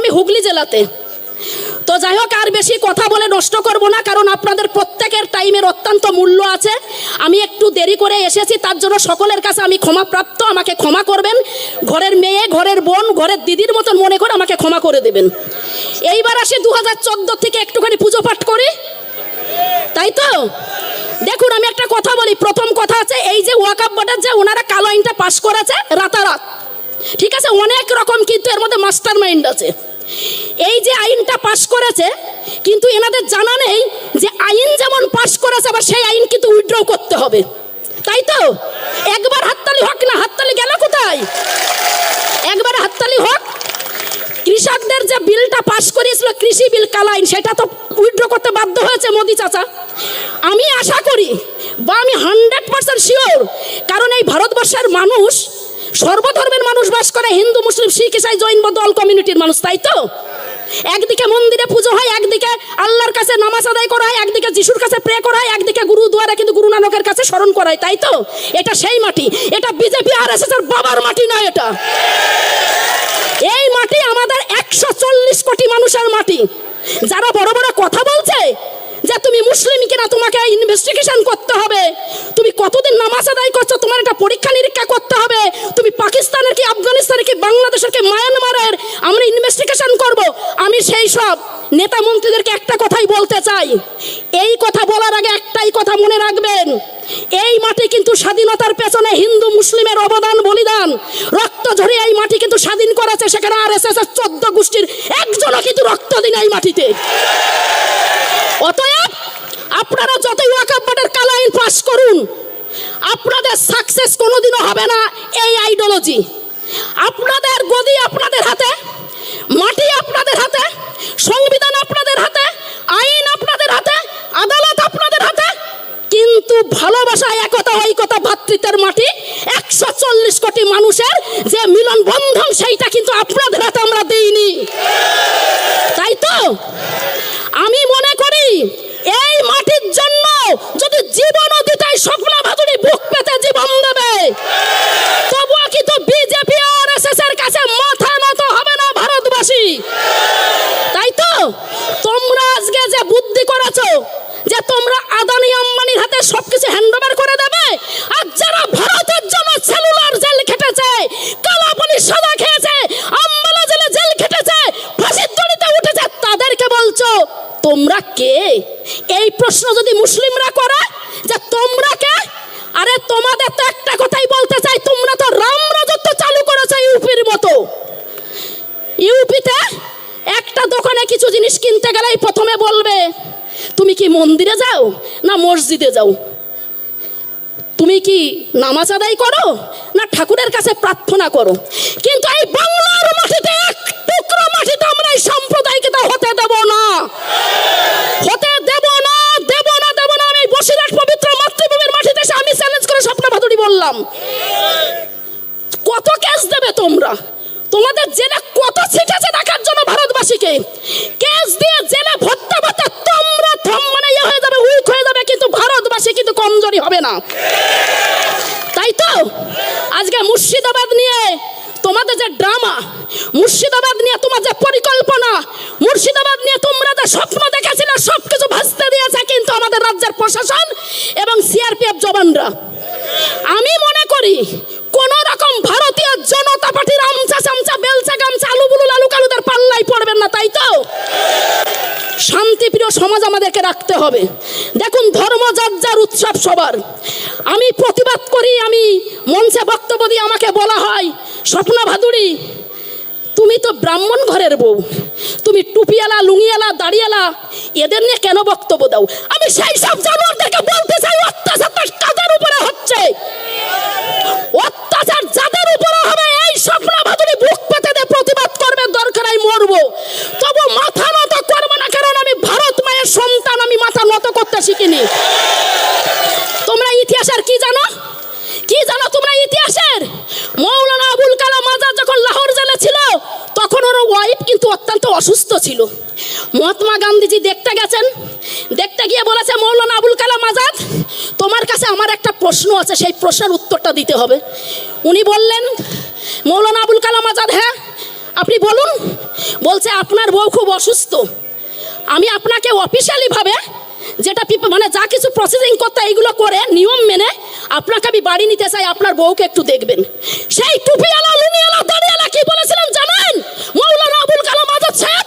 আমি হুগলি জেলাতে। তো যাই হোক, আর বেশি কথা বলে নষ্ট করব না, কারণ আপনাদের প্রত্যেকের টাইমের অত্যন্ত মূল্য আছে। আমি একটু দেরি করে এসেছি, তার জন্য সকলের কাছে আমি ক্ষমাপ্রাপ্ত, আমাকে ক্ষমা করবেন। ঘরের মেয়ে, ঘরের বোন, ঘরের দিদির মতন মনে করে আমাকে ক্ষমা করে দেবেন। এইবার আসি দু হাজার চোদ্দ থেকে একটুখানি পুজো পাঠ করি। তাই তো? দেখুন, আমি একটা কথা বলি, প্রথম কথা আছে, এই যে ওয়াকাপ বোর্ডের যে ওনারা কালো আইনটা পাশ করেছে, রাতারাত। ঠিক আছে, অনেক রকম কিন্তু এর মধ্যে মাস্টার মাইন্ড আছে। এই যে আইনটা পাশ করেছে, কিন্তু এনাদের জানা নেই যে আইন যেমন পাশ করেছে, আবার সেই আইন কিন্তু উইথড্র করতে হবে। তাই তো? একবার হাততালি হোক না, হাততালি গেল কোথায়? একবার হাততালি হোক, কৃষকদের যে বিলটা পাশ করিয়েছিল, কৃষি বিল কালাইন সেটা তো উইথড্র করতে বাধ্য হয়েছে মোদি চাচা। আমি আশা করি, বা আমি হান্ড্রেড পার্সেন্ট শিওর কারণ এই ভারতবর্ষের মানুষ সর্বধর্মের মানুষ বাস করে, হিন্দু, মুসলিম, শিখ, ইসাই, জৈন, বৌদ্ধ, অল কমিউনিটির মানুষ, তাই তো? একদিকে মন্দিরে পুজো হয়, একদিকে আল্লাহর কাছে নামাজ আদায় করা হয়, একদিকে যিশুর কাছে প্রে করা হয়, একদিকে গুরুদুয়ারে কিন্তু গুরু নানকের কাছে স্মরণ করা তাই তো? এটা সেই মাটি, এটা বিজেপি আর এস এর বাবার মাটি নয় এটা? এই মাটি আমাদের একশো চল্লিশ কোটি মানুষের মাটি। যারা বড় বড় কথা বলছে যে তুমি মুসলিম কিনা, তোমাকে ইনভেস্টিগেশন করতে হবে। তুমি কতদিন নামাজ আদায় করছ তোমার একটা পরীক্ষা নিরীক্ষা করতে হবে তুমি পাকিস্তানের কি আফগানিস্তানের কি বাংলাদেশের কি মায়ানমারের আমরা ইনভেস্টিগেশন করব আমি সেই সব নেতা মন্ত্রীদেরকে একটা কথাই বলতে চাই এই কথা বলার আগে একটাই কথা মনে রাখবেন এই মাটি কিন্তু স্বাধীনতার পেছনে হিন্দু মুসলিমের অবদান বলিদান রক্ত ঝরে এই মাটি কিন্তু স্বাধীন করেছে সেখানে আর এস এস চোদ্দ গোষ্ঠীর একজনও কিন্তু রক্ত দিন এই মাটিতে। অতএব আপনারা যতই ওয়াকাপ বোর্ডের কালো আইন পাস করুন, আপনাদের সাকসেস কোনোদিনও হবে না এই আইডিওলজি আপনাদের গদি আপনাদের হাতে, মাটি আপনাদের হাতে, সংবিধান আপনাদের হাতে, আইন আপনাদের হাতে, আদালত আপনাদের হাতে, কিন্তু ভালোবাসা, একতা ঐকতা ভাতৃত্বের মাটি একশো চল্লিশ কোটি মানুষের যে মিলন বন্ধন, সেইটা কিন্তু আপনাদের হাতে আমরা দিইনি তাই তো আমি মনে করি এই মাটির জন্য যদি জীবনও দিতে হয়, স্বপ্না ভাদুরী বুক পেতে জীবন দেবে তবুও কিন্তু বিজেপি আর এস এর কাছে মাথা নত হবে না ভারতবাসী তাই তো তোমরা আজকে যে বুদ্ধি করেছ যে তোমরা আদানি আম্বানির হাতে সবকিছু হ্যান্ডওভার করে দেবে আর যারা ভারতের জন্য সেলুলার জেল খেটেছে কালাপানি সাদা খেয়েছে আম্বালা জেলে জেল খেটেছে ফাঁসির দড়িতে উঠেছে তাদেরকে বলছো? তোমরা কে? এই প্রশ্ন যদি মুসলিমরা করে যে তোমরা কে? আরে তোমাদের তো একটা কথাই বলতে চাই, তোমরা তো রাম রাজত্ব চালু করেছ ইউপির মতো। ইউপিতে একটা দোকানে কিছু জিনিস কিনতে গেলেই প্রথমে বলবে, তুমি কি মন্দিরে যাও না মসজিদে যাও? তুমি কি নামাজ আদায় করো না ঠাকুরের কাছে প্রার্থনা করো? কিন্তু এই বাংলার মাটিতে এক টুকরো মাটিতে আমরা এই সাম্প্রদায়িকতা হতে দেব না হতে দেব না দেব না দেব না আমি বসিরহাট পবিত্র মাতৃভূমির মাটিতে এসে আমি চ্যালেঞ্জ করে স্বপ্ন ভাদুরী বললাম, কত কেস দেবে তোমরা? তোমাদের জেলে কত সিট আছে দেখার জন্য ভারতবাসীকে? কেস দিয়ে জেলে ভর্তা ভর্তা তোমরা থম মানে ইয়ে হয়ে যাবে, উইক হয়ে যাবে, কিন্তু ভারতবাসী কিন্তু কমজোরি হবে না। তাই তো? আজকে মুর্শিদাবাদ নিয়ে তোমাদের যে ড্রামা, মুর্শিদাবাদ নিয়ে তোমার যে পরিকল্পনা, মুর্শিদাবাদ নিয়ে তোমরা যে স্বপ্ন দেখেছিলে সব কিছু ভাসতে দিয়েছে কিন্তু আমাদের রাজ্যের প্রশাসন এবং সিআরপিএফ জবানরা আমি মনে করি কোন রকম ভারতীয় জনতা পার্টির আমচা চামচা, বেলচা গামচা আলু বুলু লালু কালুদের পাল্লাই পড়বেন না, তাই তো? শান্তিপ্রিয় সমাজ আমাদেরকে রাখতে হবে। দেখুন, ধর্ম যার উৎসব সবার। আমি প্রতিবাদ করি, আমি মঞ্চে বক্তব্য দিয়ে আমাকে বলা হয় স্বপ্ন ভাদুরী তুমি তো ব্রাহ্মণ ঘরের বউ। তুমি টুপিয়ালা লুঙিয়ালা দাঁড়িয়ালা এদের নিয়ে কেন বক্তব্য দাও? আমি সেই সব জানোয়ারদেরকে বলতে চাই, অত্যাচার কাদের উপরে হচ্ছে। অত্যাচার যাদের উপরে হবে, এই স্বপ্ন বুক পেতে দিয়ে প্রতিবাদ করবে দরকার আমি মরবো তবু মাথা নত করব না কারণ আমি ভারত মায়ের সন্তান আমি মাথা নত করতে শিখিনি তোমরা ইতিহাসের কি জানো কি জানো তোমরা ইতিহাসের মৌলানা আবুল কালাম আজাদ যখন লাহোর জেলে ছিল তখন ওর ওয়াইফ কিন্তু অত্যন্ত অসুস্থ ছিল মহাত্মা গান্ধীজি দেখতে গেছেন দেখতে গিয়ে বলেছে মৌলানা আবুল কালাম আজাদ তোমার কাছে আমার একটা প্রশ্ন আছে, সেই প্রশ্নের উত্তরটা দিতে হবে। উনি বললেন, মৌলানা আবুল কালাম আজাদ হ্যাঁ আপনি বলুন। বলছে, আপনার বউ খুব অসুস্থ। আমি আপনাকে অফিসিয়ালিভাবে যেটা মানে যা কিছু প্রসেসিং করতে এইগুলো করে নিয়ম মেনে আপনাকে আমি বাড়ি নিতে চাই, আপনার বউকে একটু দেখবেন। সেই টুপিওয়ালা লুঙ্গিওয়ালা দাঁড়িয়ালা কি বলেছিলেন জানেন? মৌলানা আবুল কালাম আজাদ সাহেব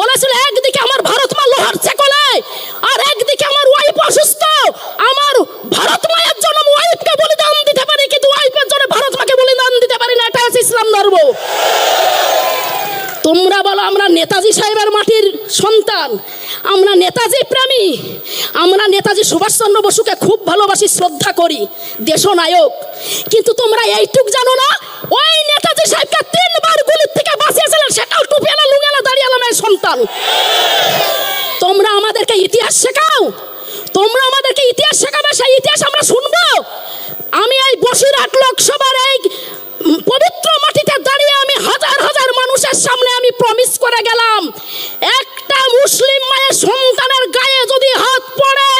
বলেছিল, একদিকে আমার ভারত মা লোহার চেকলে আর একদিকে আমার ওয়াইফ অসুস্থ। আমার ভারত মায়ের ওয়াইফকে বলিদান দিতে পারি, কিন্তু ওয়াইফের জন্য ভারত মাকে বলিদান দিতে পারি না, এটা হচ্ছে ইসলাম ধর্ম। তোমরা বলো, আমরা নেতাজি সাহেবের মাটির সন্তান, আমরা নেতাজি প্রেমী, আমরা নেতাজি সুভাষচন্দ্র বসুকে খুব ভালোবাসি, শ্রদ্ধা করি, দেশনায়ক। কিন্তু তোমরা এইটুক জানো না, ওই নেতাজি সাহেবকে তিনবার গুলির থেকে বাঁচিয়েছিলেন, সেটাও টুপিয়ালা লুঙ্গেলা মেয়ের সন্তান। তোমরা আমাদেরকে ইতিহাস শেখাও তোমরা আমাদেরকে ইতিহাস শেখাবে, সেই ইতিহাস আমরা শুনব। আমি এই বসিরহাট লোকসভার এই পবিত্র মাটিতে দাঁড়িয়ে আমি হাজার হাজার মানুষের সামনে আমি প্রমিস করে গেলাম, একটা মুসলিম মায়ের সন্তানের গায়ে যদি হাত পড়ে,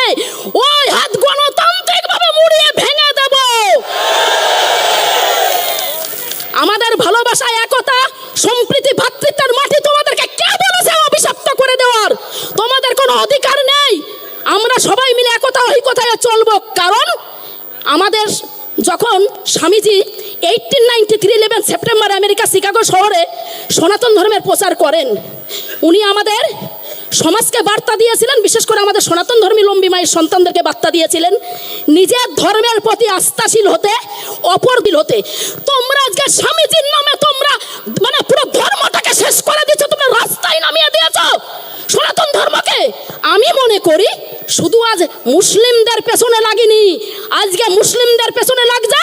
ওই হাত গণতান্ত্রিক ভাবে মুড়িয়ে ভেঙে দেব আমাদের ভালোবাসা একতা সম্প্রীতি ভ্রাতৃত্বের মাটি তোমাদেরকে কে বলেছে অভিশপ্ত করে দেওয়ার তোমাদের কোনো অধিকার নেই আমরা সবাই মিলে একতা ওই কথায় চলবো কারণ আমাদের যখন Swamiji eighteen ninety three eleven September America Chicago শহরে সনাতন ধর্মের প্রচার করেন। উনি আমাদের সমাজকে বার্তা দিয়েছিলেন, বিশেষ করে আমাদের সনাতন ধর্মী লম্বী মায়ের সন্তানদেরকে বার্তা দিয়েছিলেন, নিজের ধর্মের প্রতি আস্থাশীল হতে অপর দিল হতে। তোমরা আজকে স্বামীজির নামে তোমরা মানে পুরো ধর্মটাকে শেষ করে দিচ্ছ তোমরা রাস্তায় নামিয়ে দিয়েছ। সনাতন ধর্মকে আমি মনে করি, শুধু আজ মুসলিমদের পেছনে লাগেনি, আজকে মুসলিমদের পেছনে লাগছে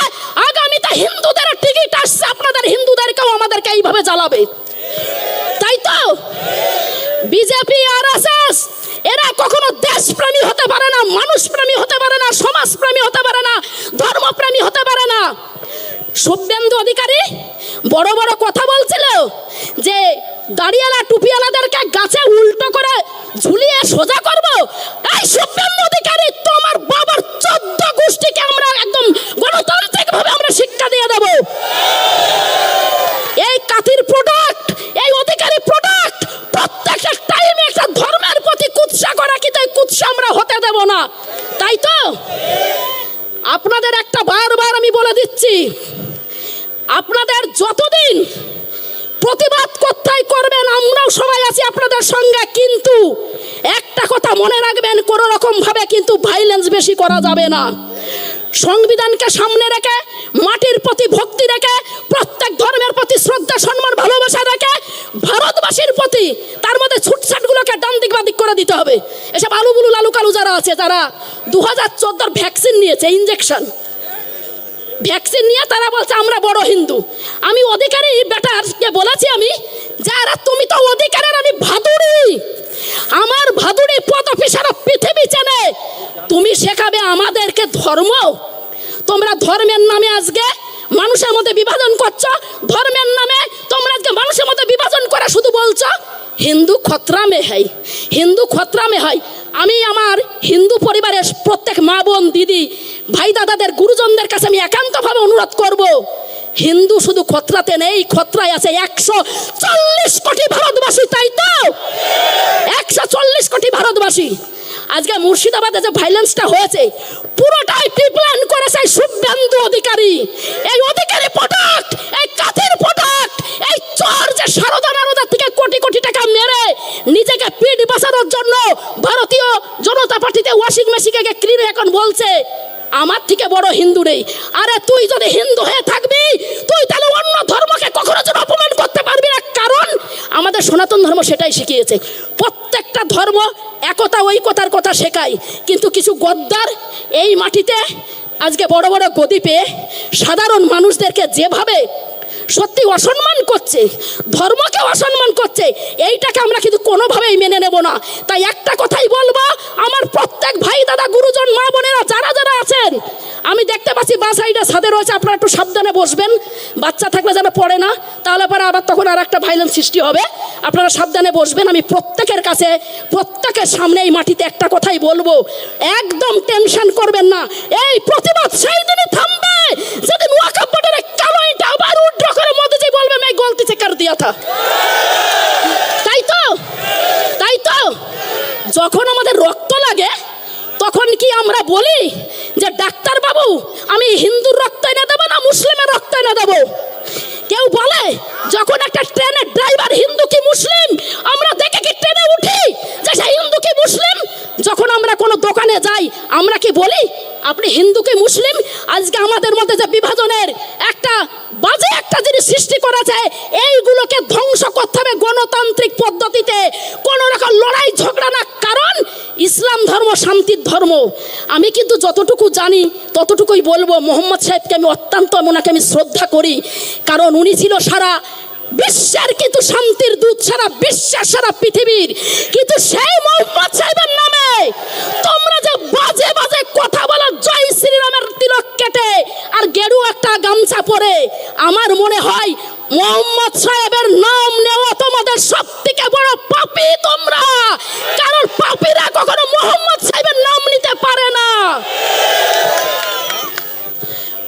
আগামীতে হিন্দুদের টিকিট আসছে আপনাদের হিন্দুদেরকেও আমাদেরকে এইভাবে জ্বালাবে তাই তো বিজেপি আর এরা কখনো দেশপ্রেমী হতে পারে না মানুষপ্রেমী হতে পারে না সমাজপ্রেমী হতে পারে না ধর্মপ্রেমী হতে পারে না শুভেন্দু অধিকারী বড় বড় কথা বলছিল যে দাঁড়িয়ালা টুপিওয়ালাদেরকে গাছে উল্টো করে ঝুলিয়ে সোজা করব? এই শুভেন্দু অধিকারী তোমার বাবার চোদ্দ গোষ্ঠীকে আমরা একদম গণতান্ত্রিক ভাবে আমরা শিক্ষা দিয়ে দেবো এই কাতির প্রোডাক্ট এই অধিকারী প্রোডাক্ট প্রত্যেকটা টাইমে একটা ধর্মের প্রতি কুৎসা করা কিন্তু এই কুৎসা আমরা হতে দেব না তাই তো আপনাদের একটা বারবার আমি বলে দিচ্ছি আপনাদের যতদিন প্রতিবাদ করতেই করবেন আমরাও সবাই আছি আপনাদের সঙ্গে কিন্তু একটা কথা মনে রাখবেন কোনো রকম ভাবে কিন্তু ভাইলেন্স বেশি করা যাবে না। সংবিধানকে সামনে রেখে, মাটির প্রতি ভক্তি রেখে, প্রত্যেক ধর্মের প্রতি শ্রদ্ধা, সম্মান, ভালোবাসা রেখে, ভারতবাসীর প্রতি তার মধ্যে ছুটছাটগুলোকে ডান দিক বাদিক করে দিতে হবে। এসব আলু বুলু লালু কালু যারা আছে, যারা দু হাজার ভ্যাকসিন নিয়েছে ইঞ্জেকশন ভ্যাকসিন নিয়ে তারা বলছে, আমরা বড় হিন্দু। আমি অধিকারী বেটারকে বলেছি আমি, যারা, তুমি তো অধিকারের আমি ভাদুড়ি আমার ভাদুড়ি পদ অফিসার পৃথিবী চেনে। তুমি শেখাবে আমাদেরকে ধর্ম। তোমরা ধর্মের নামে আজকে মানুষের মধ্যে বিভাজন করছ। ধর্মের নামে তোমরা আজকে মানুষের মধ্যে বিভাজন করে শুধু বলছো। হিন্দু খতরা মে হয় হিন্দু খতরা মে হয় আমি আমার হিন্দু পরিবারের প্রত্যেক মা বোন, দিদি, ভাই দাদাদের, গুরুজনদের কাছে আমি একান্তভাবে অনুরোধ করব, হিন্দু শুধু খতরাতে নেই, খতরায় আছে একশো চল্লিশ কোটি ভারতবাসী, তাই তো? একশো চল্লিশ কোটি ভারতবাসী। আজকে মুর্শিদাবাদে যে ভাইলেন্সটা হয়েছে, পুরোটাই প্রিপ্ল্যান করেছে শুভেন্দু অধিকারী। এই অধিকারী প্রোডাক্ট পার্টিতে ওয়াশিং মেশিনকে ক্লিন এখন বলছে, আমার থেকে বড় হিন্দু নেই। আরে তুই যদি হিন্দু হয়ে থাকবি, তুই তাহলে অন্য ধর্মকে কখনো যেন অপমান করতে পারবি না। কারণ আমাদের সনাতন ধর্ম সেটাই শিখিয়েছে। প্রত্যেকটা ধর্ম একতা ঐকতার কথা শেখায়। কিন্তু কিছু গদ্দার এই মাটিতে আজকে বড় বড় গদি পেয়ে সাধারণ মানুষদেরকে যেভাবে সত্যি অসম্মান করছে, ধর্মকে অসম্মান করছে, এইটাকে আমরা কিন্তু কোনোভাবেই মেনে নেব না। তাই একটা কথাই বলব, আমার প্রত্যেক ভাই দাদা গুরুজন, মা বোনেরা যারা যারা আছেন, আমি দেখতে পাচ্ছি বা সাইডে ছাদে রয়েছে, আপনারা একটু সাবধানে বসবেন, বাচ্চা থাকলে যেন পড়ে না, তাহলে পরে আবার তখন আর একটা ভাইলেন্স সৃষ্টি হবে। আপনারা সাবধানে বসবেন, আমি প্রত্যেকের কাছে, প্রত্যেকের সামনে এই মাটিতে একটা কথাই বলব, একদম টেনশন করবেন না। এই প্রতিবাদ সেই দিনই থামবে, যেদিন ওয়াকাব বোর্ডের কালো ইটা আবার উড্র করে মোদিজি বলবে मैं गलती से कर दिया था তাই তো তাই তো যখন আমাদের রক্ত লাগে তখন কি আমরা বলি যে ডাক্তার বাবু আমি হিন্দুর রক্ত এনে দেবো না মুসলিমের রক্ত এনে দেবো কেউ বলে যখন একটা ট্রেনের ড্রাইভার হিন্দু কি মুসলিম আমরা দেখে কি ট্রেনে উঠি যে সে হিন্দু কি মুসলিম যখন আমরা কোনো দোকানে যাই, আমরা কি বলি, আপনি হিন্দু কি মুসলিম? আজকে আমাদের মধ্যে যে বিভাজনের একটা বাজে একটা জিনিস সৃষ্টি করেছে, এইগুলোকে ধ্বংস করতে হবে গণতান্ত্রিক পদ্ধতিতে। কোনো রকম লড়াই, ঝগড়া না, কারণ ইসলাম ধর্ম, শান্তির ধর্ম। আমি কিন্তু যতটুকু জানি, ততটুকুই বলব, মোহাম্মদ সাহেবকে আমি অত্যন্ত, ওনাকে আমি শ্রদ্ধা করি। কারণ উনি ছিল সারা বিশ্বের কিন্তু শান্তির দূত সারা বিশ্বের সারা পৃথিবীর কিন্তু সেই মোহাম্মদ সাহেবের নামে। তোমরা যে বাজে বাজে কথা বলো, জয় শ্রীরামের তিলক কেটে আর গেরু একটা গামছা পরে, আমার মনে হয় মোহাম্মদ সাহেবের নাম নেওয়া তোমাদের সব থেকে বড় পাপি তোমরা। কারণ পাপীরা কখনো মোহাম্মদ সাহেবের নাম নিতে পারে না।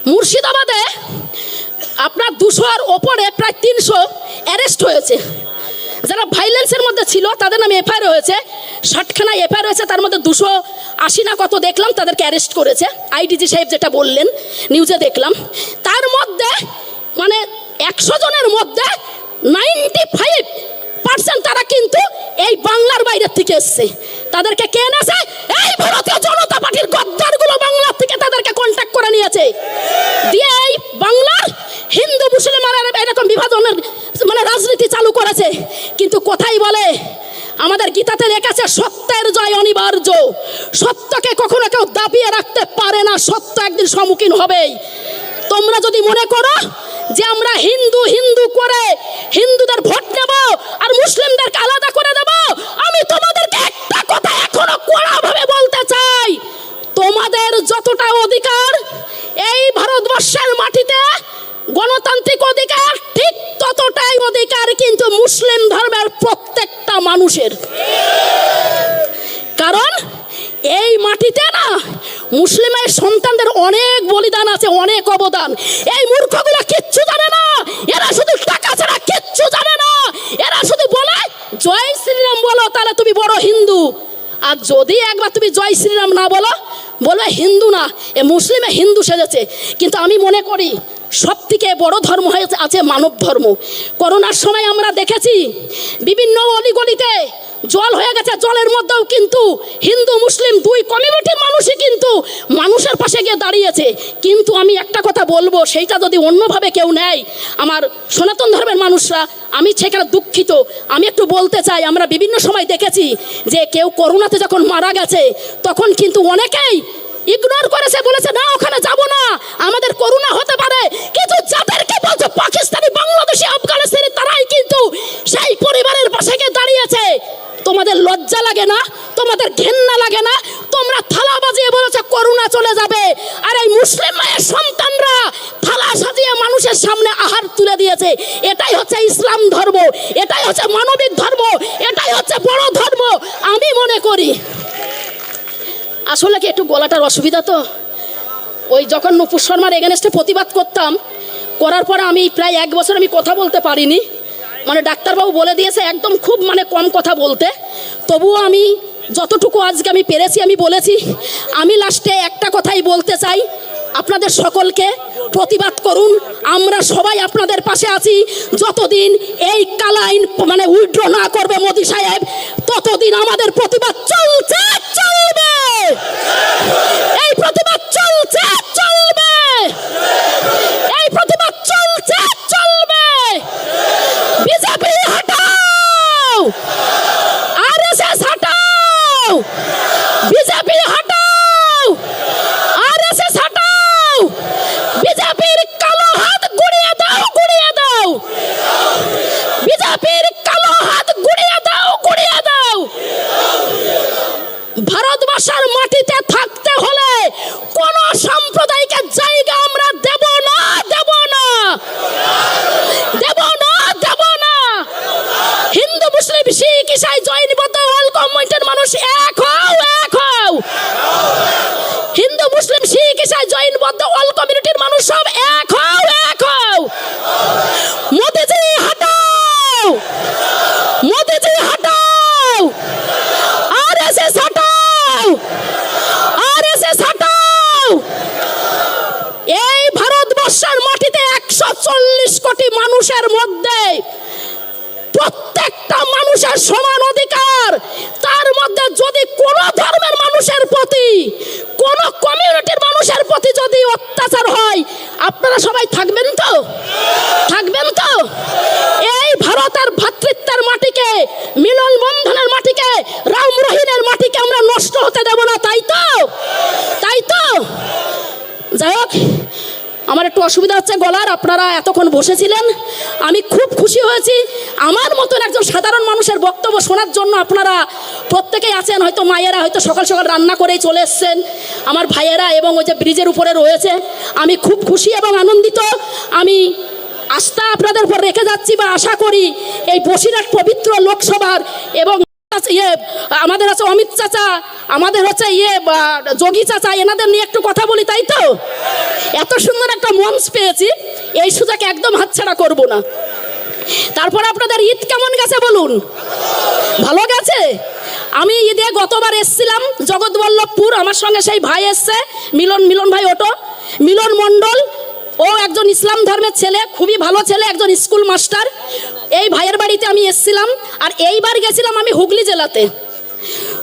মুর্শিদাবাদে আপনার দুশোর ওপরে প্রায় তিনশো অ্যারেস্ট হয়েছে। যারা ভাইলেন্সের মধ্যে ছিল, তাদের নামে এফআইআর হয়েছে। ষাটখানা এফআইআর হয়েছে, তার মধ্যে দুশো আশি না কত দেখলাম, তাদেরকে অ্যারেস্ট করেছে। আইডিজি সাহেব যেটা বললেন নিউজে দেখলাম। তার মধ্যে মানে একশো জনের মধ্যে নাইনটি ফাইভ পার্সেন্ট তারা কিন্তু এই বাংলার বাইরের থেকে এসছে। তাদেরকে কে এনেছে? এই ভারতীয় জনতা পার্টির গদ্দারগুলো বাংলার থেকে তাদেরকে কন্ট্যাক্ট করে নিয়েছে। দিয়ে এই বাংলার হিন্দু মুসলমানের এরকম বিভাজনের মানে রাজনীতি চালু করেছে। কিন্তু কোথায় বলে? আমাদের গীতাতে লেখা আছে সত্যের জয় অনিবার্য। সত্যকে কখনো কেউ দাবিয়ে রাখতে পারে না, সত্য একদিন সম্মুখীন হবেই। তোমরা যদি মনে করো যে আমরা হিন্দু হিন্দু করে, হিন্দুদের ভোট নেব আর মুসলিমদেরকে আলাদা করে দেব, আমি তোমাদেরকে একটা কথা এখনও কড়াভাবে বলতে চাই। তোমাদের যতটা অধিকার এই ভারতবর্ষের মাটিতে, গণতান্ত্রিক অধিকার, ঠিক ততটাই অধিকার কিন্তু মুসলিম ধর্মের প্রত্যেকটা মানুষের। কারণ এই মাটিতে না মুসলিমের সন্তানদের অনেক বলিদান আছে, অনেক অবদান। এই মূর্খগুলো কিচ্ছু জানে না। এরা শুধু টাকা ছাড়া কিচ্ছু জানে না। এরা শুধু বলে, জয় শ্রীরাম বলো, তাহলে তুমি বড় হিন্দু। আর যদি একবার তুমি জয় শ্রীরাম না বলো, বলবে, হিন্দু না, এ মুসলিমে হিন্দু সেজেছে। কিন্তু আমি মনে করি সব থেকে বড় ধর্ম হয়েছে, আছে মানব ধর্ম। করোনার সময় আমরা দেখেছি, বিভিন্ন অলিগলিতে জল হয়ে গেছে, জলের মধ্যেও কিন্তু হিন্দু, মুসলিম দুই কিন্তু মানুষের পাশে গিয়ে দাঁড়িয়েছে। কিন্তু আমি একটা কথা বলব, সেইটা যদি অন্যভাবে কেউ নেয়, আমার সনাতন ধর্মের মানুষরা, আমি সেখানে দুঃখিত। আমি একটু বলতে চাই, আমরা বিভিন্ন সময় দেখেছি যে কেউ করোনাতে যখন মারা গেছে, তখন কিন্তু অনেকেই ইগনোর করেছে, বলেছে, না, ওখানে যাব না, আমাদের করোনা হতে পারে। কিন্তু যাদেরকে বলছে, পাকিস্তানি, বাংলাদেশি, আফগানিস্তানি, তারাই কিন্তু সেই পরিবারের পাশে গিয়ে দাঁড়িয়েছে। তোমাদের লজ্জা লাগে না? তোমাদের ঘেন্না লাগে না? তোমরা থালা বাজিয়ে বলেছে, করুণা চলে যাবে। আর এই মুসলিম মায়ের সন্তানরা থালা সাজিয়ে মানুষের সামনে আহার তুলে দিয়েছে। এটাই হচ্ছে ইসলাম ধর্ম। এটাই হচ্ছে মানবিক ধর্ম। এটাই হচ্ছে বড় ধর্ম। আমি মনে করি, আসলে কি একটু গলাটার অসুবিধা তো? ওই যখন নুপুর শর্মার এগেনস্টে প্রতিবাদ করতাম, করার পরে আমি প্রায় এক বছর আমি কথা বলতে পারিনি। মানে ডাক্তারবাবু বলে দিয়েছে একদম খুব মানে কম কথা বলতে। তবুও আমি যতটুকু আজকে আমি পেরেছি, আমি বলেছি। আমি লাস্টে একটা কথাই বলতে চাই, আপনাদের সকলকে প্রতিবাদ করুন। আমরা সবাই আপনাদের পাশে আছি। যতদিন এই কালাইন মানে উইড্র না করবে মোদি সাহেব, ততদিন আমাদের প্রতিবাদ চলছে, চলবে। এই প্রতিবাদ চলছে চলবে এই প্রতিবাদ চলছে চলবে বিজেপি হটাও আরএসএস হটাও বিজেপি হটাও আরএসএস হটাও বিজেপির কালো হাত গুড়িয়ে দাও গুড়িয়ে দাও বিজেপির কালো হাত গুড়িয়ে দাও গুড়িয়ে দাও মুসলিম শিখ ইসাই জৈন বৌদ্ধ অল কমিউনিটির মানুষ এক হও এক হও হিন্দু মুসলিম শিখ ইসাই জৈন বৌদ্ধ অল কমিউনিটির মানুষ সব এক হও এক হও মোদিজি হটাও মোদিজি হটাও আরএসএস হটাও আরএসএস হটাও এই ভারতবর্ষের মাটিতে একশো চল্লিশ কোটি মানুষের মধ্যে প্রত্যেকটা মানুষের সমান অধিকার। তার মধ্যে যদি কোনো ধর্মের মানুষের প্রতি, কোন কমিউনিটির মানুষের প্রতি যদি অত্যাচার হয়, আপনারা সবাই থাকবেন তো? থাকবেন তো? এই ভারতের ভ্রাতৃত্বের মাটিকে, মিলন বন্ধনের মাটিকে, রাম রহিনের মাটিকে আমরা নষ্ট হতে দেব না, তাই তো? তাই তো? যাই হোক আমার একটু অসুবিধা হচ্ছে গলার, আপনারা এতক্ষণ বসেছিলেন। আমি খুব খুশি হয়েছি। আমার মতন একজন সাধারণ মানুষের বক্তব্য শোনার জন্য আপনারা প্রত্যেকেই আছেন। হয়তো মায়েরা হয়তো সকাল সকাল রান্না করেই চলে এসছেন। আমার ভাইয়েরা এবং ওই যে ব্রিজের উপরে রয়েছে। আমি খুব খুশি এবং আনন্দিত। আমি আস্থা আপনাদের উপর রেখে যাচ্ছি বা আশা করি এই বসিরহাট পবিত্র লোকসভার এবং আছে ইয়ে আমাদের আছে অমিত চাচা, আমাদের হচ্ছে ইয়ে যোগী চাচা, এনাদের নিয়ে একটু কথা বলি, তাই তো? এত সুন্দর একটা মঞ্চ পেয়েছি, এই সুযোগ একদম হাতছাড়া করব না। তারপর আপনাদের ঈদ কেমন গেছে বলুন? ভালো গেছে? আমি ঈদে গতবার এসছিলাম, জগৎবল্লভপুর, আমার সঙ্গে সেই ভাই এসছে, মিলন মিলন ভাই ওটো মিলন মণ্ডল ও একজন ইসলাম ধর্মের ছেলে, খুবই ভালো ছেলে, একজন স্কুল মাস্টার। এই ভাইয়ের বাড়িতে আমি এসছিলাম আর এইবার গেছিলাম আমি হুগলি জেলাতে।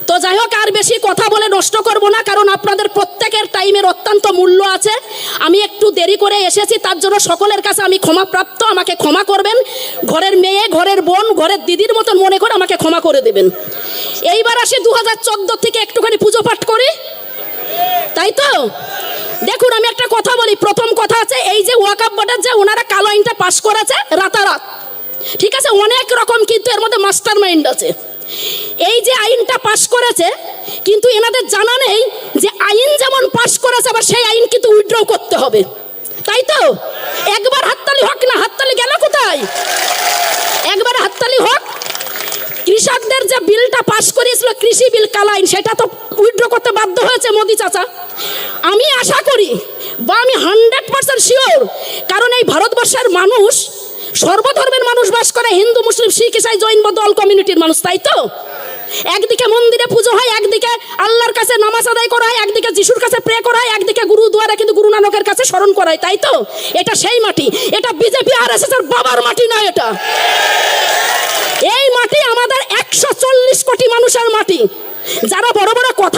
তো যাই হোক, আর বেশি কথা বলে নষ্ট করব না, কারণ আপনাদের প্রত্যেকের টাইমের অত্যন্ত মূল্য আছে। আমি একটু দেরি করে এসেছি, তার জন্য সকলের কাছে আমি ক্ষমাপ্রাপ্ত, আমাকে ক্ষমা করবেন। ঘরের মেয়ে, ঘরের বোন, ঘরের দিদির মতন মনে করে আমাকে ক্ষমা করে দেবেন। এইবার আসি দু হাজার চোদ্দ থেকে একটুখানি পুজো পাঠ করি। তাই তো? দেখুন, আমি একটা কথা বলি। প্রথম কথা আছে এই যে ওয়াকাপ বোর্ডের যে ওনারা কালো আইনটা পাশ করেছে রাতারাত, ঠিক আছে? অনেক রকম কিন্তু এর মধ্যে মাস্টার মাইন্ড আছে। এই যে আইনটা পাশ করেছে, কিন্তু এনাদের জানা নেই যে আইন যেমন পাশ করেছে, আবার সেই আইন কিন্তু উইথড্র করতে হবে। তাই তো? একবার হাততালি হোক না, হাততালি গেল কোথায়? একবার হাততালি হোক কৃষকদের যে বিলটা পাশ করিয়েছিল, কৃষি বিল কালাইন, সেটা তো উইড্রো করতে বাধ্য হয়েছে মোদি চাচা। আমি আশা করি বা আমি হান্ড্রেড পার্সেন্ট শিওর, কারণ এই ভারতবর্ষের মানুষ সর্বধর্মের মানুষ বাস করে হিন্দু, মুসলিম, শিখ, ইসাই, জৈন, বৌদ্ধ কমিউনিটির মানুষ, তাই তো? একদিকে মন্দিরে পুজো হয়, একদিকে আল্লাহর কাছে নামাজ আদায় করা হয়, একদিকে যিশুর কাছে প্রে করা হয়, একদিকে গুরুদুয়ারে কিন্তু গুরু নানকের কাছে স্মরণ করায় তাই তো? এটা সেই মাটি, এটা বিজেপি আর এস এর বাবার মাটি নয় এটা? এই মাটি আমাদের একশো চল্লিশ কোটি মানুষের মাটি। যারা বড় বড় কথা